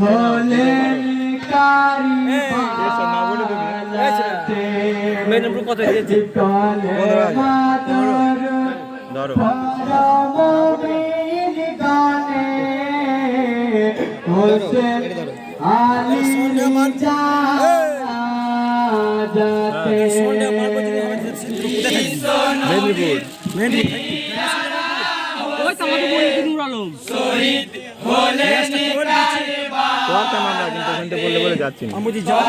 হলেন মেদিনীপুর কত আমাকে বলে দিন উড়ালাম করতাম আমরা কিন্তু ওখানটা বললে বলে যাচ্ছি আমি যাওয়া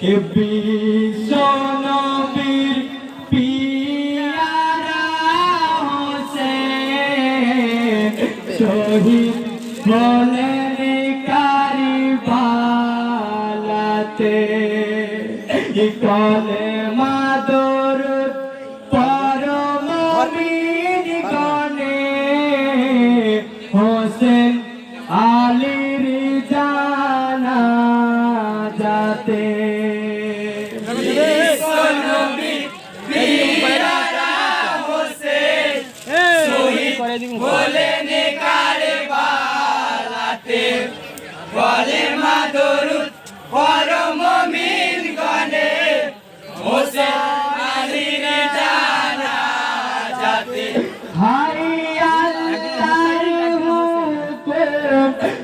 কে বিশ্বনবীর কারিবালাতে কলে মাদর পরমবীর গনে হোসেন আলীর জানা যাতে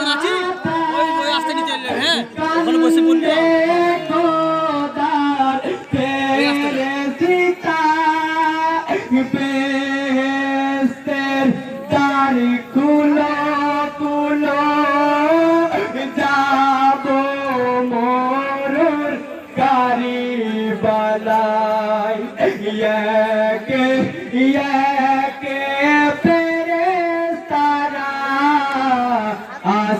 Oh, oh,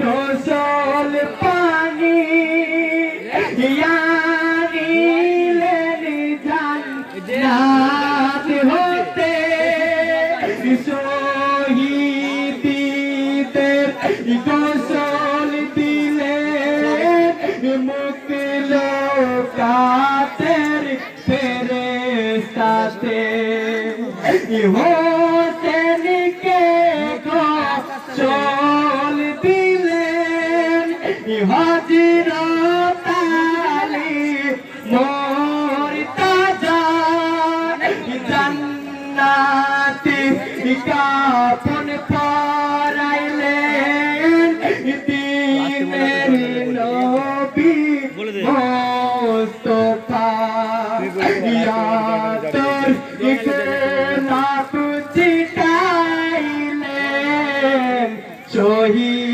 গোসল পানি জান্নাত হতে শহীদের গোসল দিলে মুক্ত কাতের ফেরেস্তাতে হোসেনকে জান্নাতি কাপন পরাইলেন দিনের নবী মোস্তফা ইয়াতর নাপ চিটাইলেন শহীদদের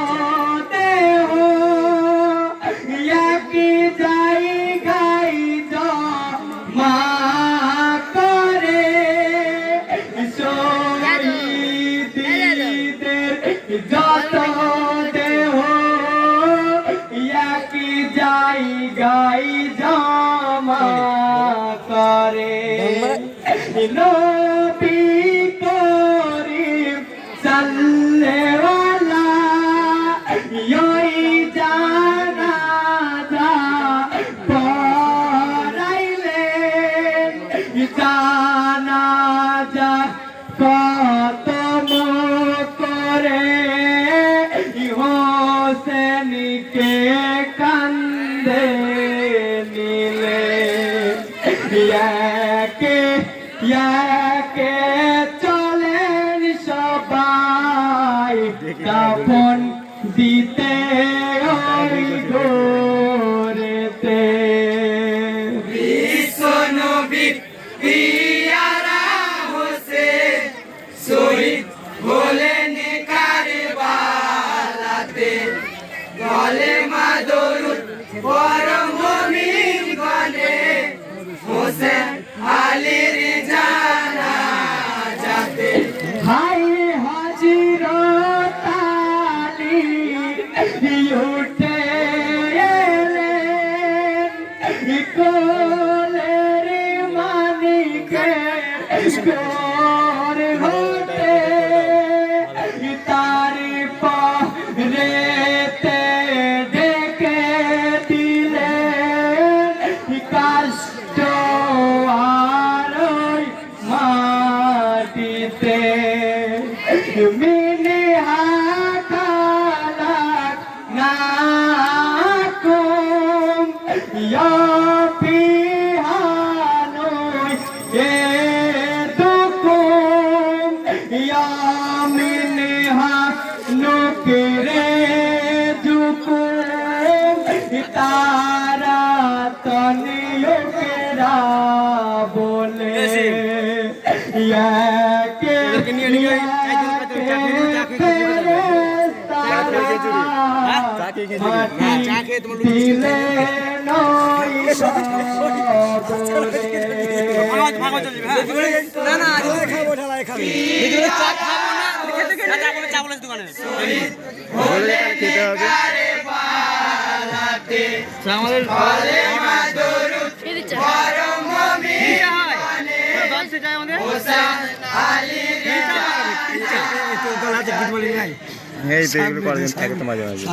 নবী করিম সাল্লেওয়ালা ইয়ই জানাজা পড়াইলেন জানাজা কতম করে হোসেনকে কান্দে নিলে ইয়াকে চলেন সবাই কাপন কোলের মানিকে কর তারা তনিয়কেরা বলে। ইয়াকে দিলে নয় না না ভিতরে চা খাব না খেতে খেতে চা বলে চা বলে দোকানে বলে তাহলে খেতে হবে আমাদের এই করার থাকে তো মাঝে মাঝে।